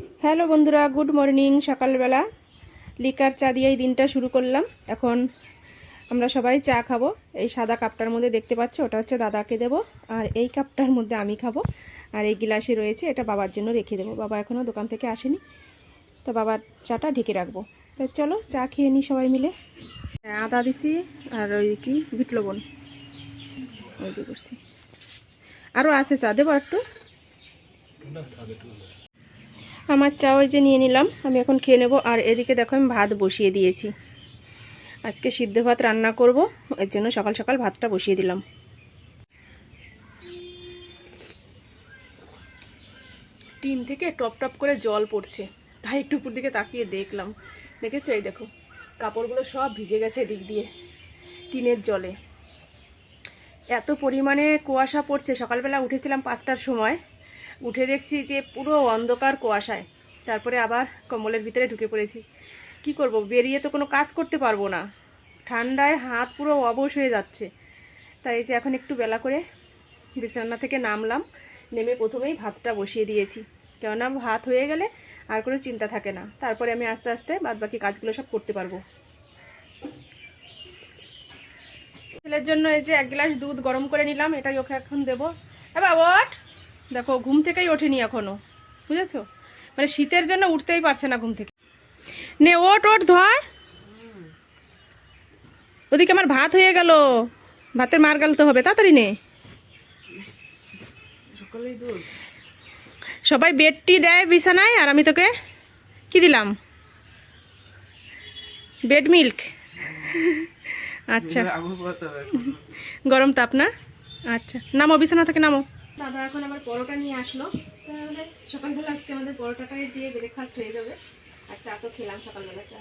Hello বন্ধুরা, good morning. সকালবেলা liquor চা দিয়েই দিনটা শুরু করলাম। এখন আমরা সবাই চা খাব। এই সাদা কাপটার মধ্যে দেখতে পাচ্ছ, ওটা হচ্ছে দাদাকে দেবো। আর এই কাপটার মধ্যে আমি খাব। আর এই গিলাসে রয়েছে, এটা বাবার জন্য রেখে দেবো। বাবা এখনও দোকান থেকে আসেনি। তো বাবার চাটা ঢেকে রাখব। তো চলো চা খেয়ে নিই সবাই মিলে। আদা দিছি, আর ওই কি, বিট লবণ। ওই দিয়ে করছি। আরও আছে চা, দেবো একটু আমার চা ওই যে নিয়ে নিলাম, আমি এখন খেয়ে নেব। আর এদিকে দেখো আমি ভাত বসিয়ে দিয়েছি। আজকে সিদ্ধ ভাত রান্না করব, এর জন্য সকাল সকাল ভাতটা বসিয়ে দিলাম। টিন থেকে টপ টপ করে জল পড়ছে, তাই একটু উপর দিকে তাকিয়ে দেখলাম। দেখেছ? এই দেখো, কাপড়গুলো সব ভিজে গেছে এদিক দিয়ে, টিনের জলে। এত পরিমাণে কুয়াশা পড়ছে। সকালবেলা উঠেছিলাম পাঁচটার সময় উঠে দেখছি যে পুরো অন্ধকার কুয়াশায়। তারপরে আবার কম্বলের ভিতরে ঢুকে পড়েছি। কি করব? বেরিয়ে তো কোনো কাজ করতে পারব না। ঠান্ডায় হাত পুরো অবশ হয়ে যাচ্ছে। তাই যে এখন একটু বেলা করে বিছানা থেকে নামলাম। নেমে প্রথমেই ভাতটা বসিয়ে দিয়েছি। কেননা ভাত হয়ে গেলে আর কোনো চিন্তা থাকে না। তারপরে আমি আস্তে আস্তে বাদ বাকি কাজগুলো সব করতে পারব। ছেলের জন্য এই যে এক গ্লাস দুধ গরম করে নিলাম। এটাই ওকে এখন দেবো। হ্যাঁ বাবা দেখো ঘুম থেকেই ওঠেনি এখনও বুঝেছ? মানে শীতের জন্য উঠতেই পারছে না ঘুম থেকে। নে ওট ওট ধর। ওদিকে আমার ভাত হয়ে গেল। ভাতের মার গালতে হবে তাড়াতাড়ি নে। সবাই বেডটি দেয় বিছানায় আর আমি তোকে কি দিলাম? Bed milk. আচ্ছা। গরম তাপ না? আচ্ছা নামো বিছানা থেকে নামো। দাদা এখন আবার পরোটা নিয়ে আসলো। তাহলে সকালবেলা আজকে আমাদের পরোটাটাই দিয়ে ব্রেকফাস্ট হয়ে যাবে। আর চা তো খেলাম সকালবেলা চা।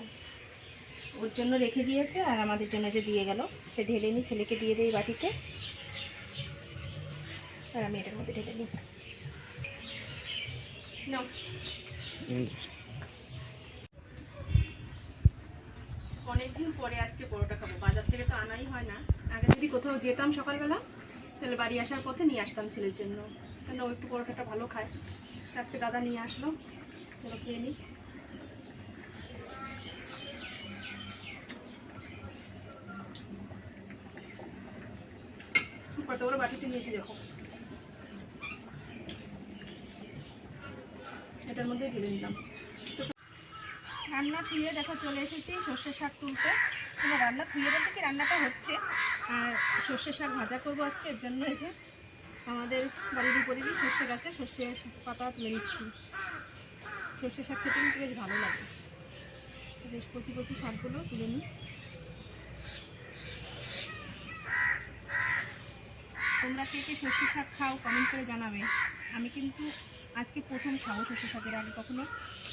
ওর জন্য রেখে দিয়েছে আর আমাদের জন্য যে দিয়ে গেল। তো ঢেলে নিই ছেলেকে দিয়ে দেই বাটিতে। আর আমি এটার মধ্যে ঢেলে নিই অনেকদিন পরে আজকে পরোটা খাব। বাজার থেকে তো আনাই হয় না। আগে যদি কোথাও যেতাম সকালবেলা তাহলে বাড়ি আসার পথে নিয়ে আসতাম ছেলের জন্য। কেন ও একটু পরোটাটা ভালো খায়। আজকে দাদা নিয়ে আসলো। চলো খেয়ে নিই। কত বড় বাটিতে নিয়েছি দেখো। এটার মধ্যে ঢেলে নিলাম। রান্না থুয়ে দেখো চলে এসেছি সর্ষে শাক তুলতে। রান্না থুয়ে বলতে কি রান্নাটা হচ্ছে। আর সর্ষে শাক ভাজা করব আজকে, এর জন্য এসে আমাদের বাড়ির উপরেরই সর্ষে গাছে সর্ষে পাতা তুলে নিচ্ছি। সর্ষে শাক খেতে কিন্তু বেশ ভালো লাগে। বেশ কচি কচি শাকগুলো তুলে নিই। তোমরা কে কে সর্ষে শাক খাও কমেন্ট করে জানাবে। আমি কিন্তু আজকে প্রথম খাব সর্ষে শাকের আগে কখনো।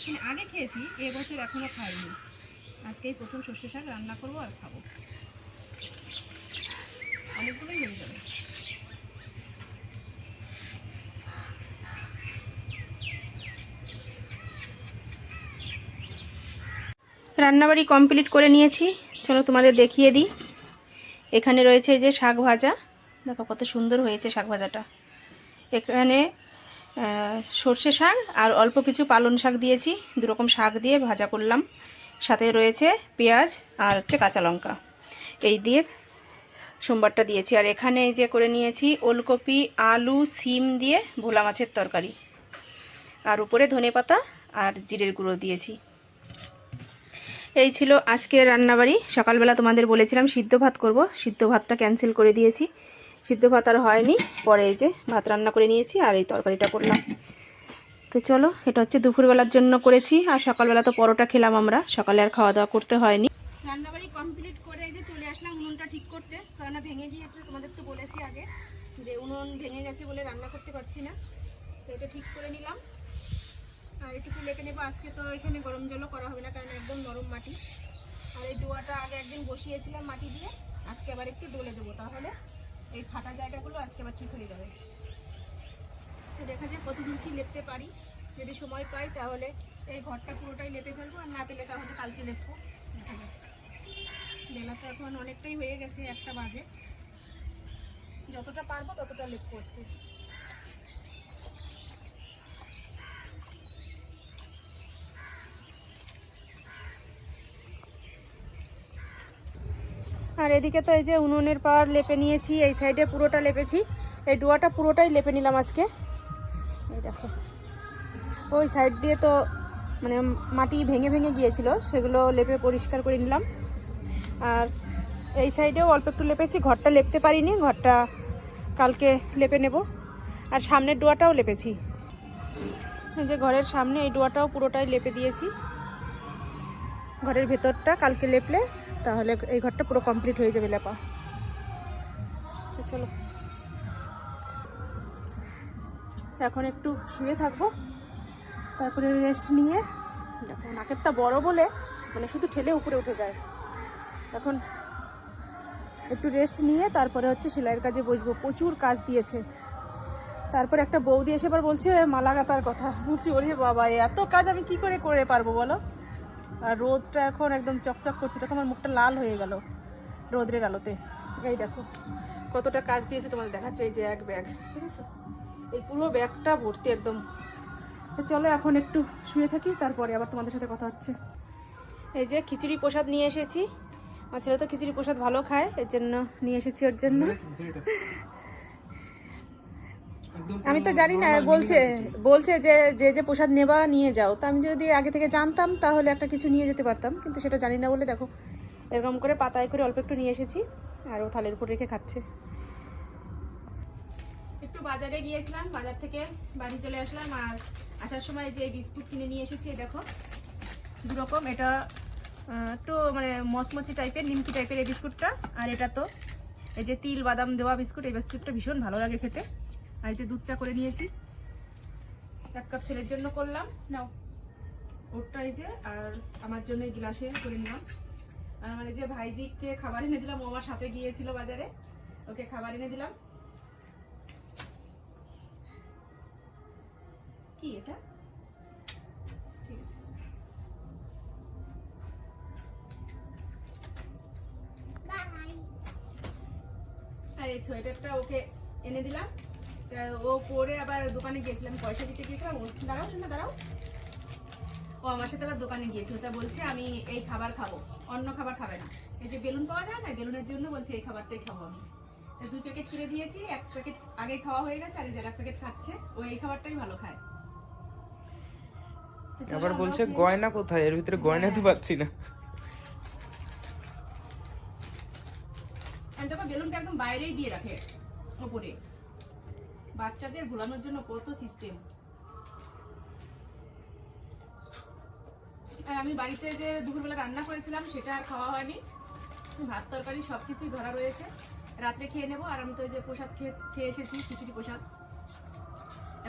মানে আগে খেয়েছি, এবছর এখনও খাইনি। আজকেই প্রথম সর্ষে শাক রান্না করব আর খাব অনেকগুলোই হয়ে যাবে রান্নাবাড়ি কমপ্লিট করে নিয়েছি। চলো তোমাদের দেখিয়ে দিই। এখানে রয়েছে যে শাক ভাজা। দেখো কত সুন্দর হয়েছে শাক ভাজাটা। এখানে সর্ষে শাক আর অল্প কিছু পালন শাক দিয়েছি। দুরকম শাক দিয়ে ভাজা করলাম। সাথে রয়েছে পেঁয়াজ আর হচ্ছে কাঁচা লঙ্কা। এই দিয়ে সোমবারটা দিয়েছি। আর এখানে এই যে করে নিয়েছি ওলকপি, আলু, সিম দিয়ে ভোলা মাছের তরকারি। আর উপরে ধনেপাতা আর জিরের গুঁড়ো দিয়েছি। এই ছিল আজকের রান্নাবাড়ি। সকালবেলা তোমাদের বলেছিলাম সিদ্ধ ভাত করব। সিদ্ধ ভাতটা ক্যান্সেল করে দিয়েছি। সিদ্ধ ভাত আর হয়নি। পরে এই যে ভাত রান্না করে নিয়েছি আর এই তরকারিটা করলাম। তো চলো, এটা হচ্ছে দুপুরবেলার জন্য করেছি। আর সকালবেলা তো পরোটা খেলাম আমরা। সকালে আর খাওয়া দাওয়া করতে হয়নি। রান্নাবাড়ি কমপ্লিট করে যে চলে আসলাম উনুনটা ঠিক করতে। কারণ ভেঙে গিয়েছে, তোমাদের তো বলেছি আগে যে উনুন ভেঙে গেছে বলে রান্না করতে পারছি না। তো এটা ঠিক করে নিলাম। একটু লেখে নেব। আজকে তো এখানে গরম জলও করা হবে না, কারণ একদম নরম মাটি। আর এই ডোয়াটা আগে একদিন বসিয়েছিলাম মাটি দিয়ে, আজকে আবার একটু ডলে দেবো। তাহলে এই ফাটা জায়গাগুলো আজকে আবার ঠিক হয়ে যাবে। তো দেখা যায় কতদূর কি লেপতে পারি। যদি সময় পাই তাহলে এই ঘরটা পুরোটাই লেপে ফেলব, আর না পেলে তাহলে কালকে লেপবো। দেখা যাক। বেলা তো এখন অনেকটাই হয়ে গেছে, একটা বাজে। যতটা পারব ততটা লেপবো আজকে। আর এদিকে তো এই যে উনুনের পার লেপে নিয়েছি, এই সাইডে পুরোটা লেপেছি। এই ডোয়াটা পুরোটাই লেপে নিলাম আজকে। এই দেখো, ওই সাইড দিয়ে তো মানে মাটি ভেঙে ভেঙে গিয়েছিল, সেগুলো লেপে পরিষ্কার করে নিলাম। আর এই সাইডেও অল্প একটু লেপেছি, ঘরটা লেপতে পারিনি, ঘরটা কালকে লেপে নেব। আর সামনের ডোয়াটাও লেপেছি। যে ঘরের সামনে এই ডোয়াটাও পুরোটাই লেপে দিয়েছি। ঘরের ভেতরটা কালকে লেপলে তাহলে এই ঘরটা পুরো কমপ্লিট হয়ে যাবে লেপা। চলো। এখন একটু শুয়ে থাকব, তারপরে রেস্ট নিয়ে, দেখো নাকেরটা বড় বলে মানে শুধু ঠেলে উপরে উঠে যায়। এখন একটু রেস্ট নিয়ে তারপরে হচ্ছে সেলাইয়ের কাজে বসবো, প্রচুর কাজ দিয়েছে। তারপর একটা বৌদি এসে এবার বলছে মালা গাঁথার কথা। বলছি, ওরে বাবা, এত কাজ আমি কি করে করে পারব বলো? রোদটা এখন একদম চকচক করছে। তখন আমার মুখটা লাল হয়ে গেল রোদ্রের আলোতে। এই দেখো, কতটা কাজ দিয়েছে তোমাদের দেখাচ্ছে, এই যে এক ব্যাগ, ঠিক আছে? এই পুরো ব্যাগটা ভর্তি একদম। চলো এখন একটু শুয়ে থাকি, তারপরে আবার তোমাদের সাথে কথা হচ্ছে। এই যে খিচুড়ি প্রসাদ নিয়ে এসেছি। আমার ছেলে তো খিচুড়ি প্রসাদ ভালো খায়, এর জন্য নিয়ে এসেছি ওর জন্য। আমি তো জানি না বলছে বলছে যে যে যে প্রসাদ নেবা নিয়ে যাও। তা আমি যদি আগে থেকে জানতাম তাহলে একটা কিছু নিয়ে যেতে পারতাম কিন্তু সেটা জানি না বলে দেখো এরকম করে পাতায় করে অল্প একটু নিয়ে এসেছি আর ও থালের উপর রেখে খাচ্ছে। একটু বাজারে গিয়েছিলাম বাজার থেকে বাড়ি চলে আসলাম আর আসার সময় যে বিস্কুট কিনে নিয়ে এসেছি দেখো দু রকম এটা একটু মানে মচমচি টাইপের নিমকি টাইপের এই বিস্কুটটা আর এটা তো এই যে তিল বাদাম দেওয়া বিস্কুট এই বিস্কুটটা ভীষণ ভালো লাগে খেতে। আর যে দুধ চা করে নিয়েছি। এক কাপ ছেলের জন্য করলাম। নাও ওরটা এই যে আর আমার জন্য এই গ্লাসে করে নিলাম। আর মানে যে ভাইজিকে খাবার এনে দিলাম ও আমার সাথে গিয়েছিল বাজারে। ওকে খাবার এনে দিলাম। কি এটা? ঠিক আছে। আর এই সোয়েটারটা ওকে এনে দিলাম। ও পরে আবার দোকানে গিয়েছিলাম পয়সা দিতে গিয়েছিলাম ও দাঁড়াও শোনা দাঁড়াও। ও আমার সাথে আবার দোকানে গিয়েছিল তা বলছে আমি এই খাবার খাব অন্য খাবার খাবে না। এই যে বেলুন পাওয়া যায় না বেলুনের জন্য বলছে এই খাবারটাই খাব আমি। তা দুই প্যাকেট কিনে দিয়েছি এক প্যাকেট আগেই খাওয়া হয়ে গেছে আর এক প্যাকেট খাচ্ছে ও এই খাবারটাই ভালো খায়। আবার বলছে গয়না কোথায়? এর ভিতরে গয়না তো পাচ্ছি না। বেলুনটা একদম বাইরেই দিয়ে রাখে ওপরে। বাচ্চাদের ভোলানোর জন্য কত সিস্টেম আর আমি বাড়িতে যে দুপুরবেলা রান্না করেছিলাম, সেটা আর খাওয়া হয়নি। ভাত, তরকারি সব কিছুই ধরা রয়েছে। রাত্রে খেয়ে নেব, আর আমি তো যে প্রসাদ খেয়ে খেয়ে এসেছি, খিচুড়ি প্রসাদ।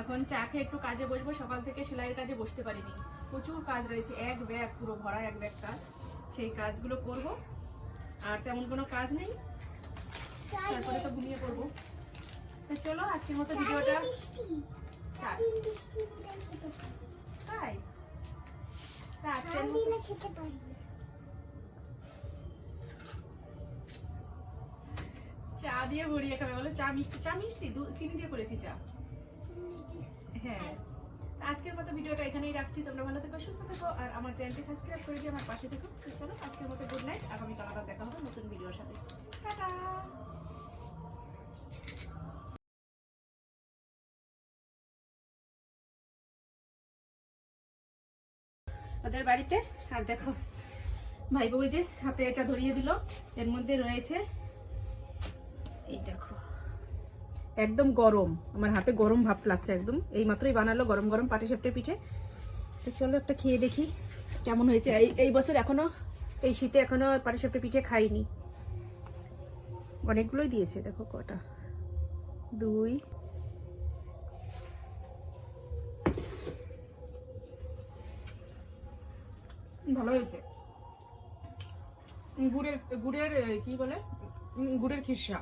এখন চা খেয়ে একটু কাজে বসবো, সকাল থেকে সেলাইয়ের কাজে বসতে পারিনি। প্রচুর কাজ রয়েছে, এক ব্যাগ, পুরো ভরা এক ব্যাগ কাজ। সেই কাজগুলো করব, আর তেমন কোনো কাজ নেই। তারপরে তো ঘুমিয়ে পড়ব। তো চলো আজকের মতো ভিডিওটা তাই? আজকের মতো চা দিয়ে ভরিয়ে খাবে বলে চা মিষ্টি চা মিষ্টি চিনি দিয়ে করেছি চা। হ্যাঁ। তা আজকের মতো ভিডিওটা এখানেই রাখছি তোমরা ভালো থেকো সুস্থ থেকো আর আমার চ্যানেলটি সাবস্ক্রাইব করে দিয়ে আমার পাশে থেকো। চলো আজকের মতো গুড নাইট আগামীকাল আবার দেখা হবে নতুন ভিডিওর সাথে। ওদের বাড়িতে। আর দেখো ভাই বউ যে হাতে এটা ধরিয়ে দিল। এর মধ্যে রয়েছে, এই দেখো, একদম গরম। আমার হাতে গরম ভাব লাগছে একদম। এই মাত্রই বানালো গরম গরম পাটি সাপটে পিঠে। তো চলো একটা খেয়ে দেখি কেমন হয়েছে। এই এই বছর এখনও, এই শীতে এখনও পাটি সাপটে পিঠে খাইনি। অনেকগুলোই দিয়েছে, দেখো কটা। দুই ভালো হয়েছে। গুড়ের গুড়ের কি বলে? গুড়ের খিরসা।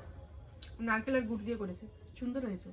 নারকেলের গুড় দিয়ে করেছে। সুন্দর হয়েছে।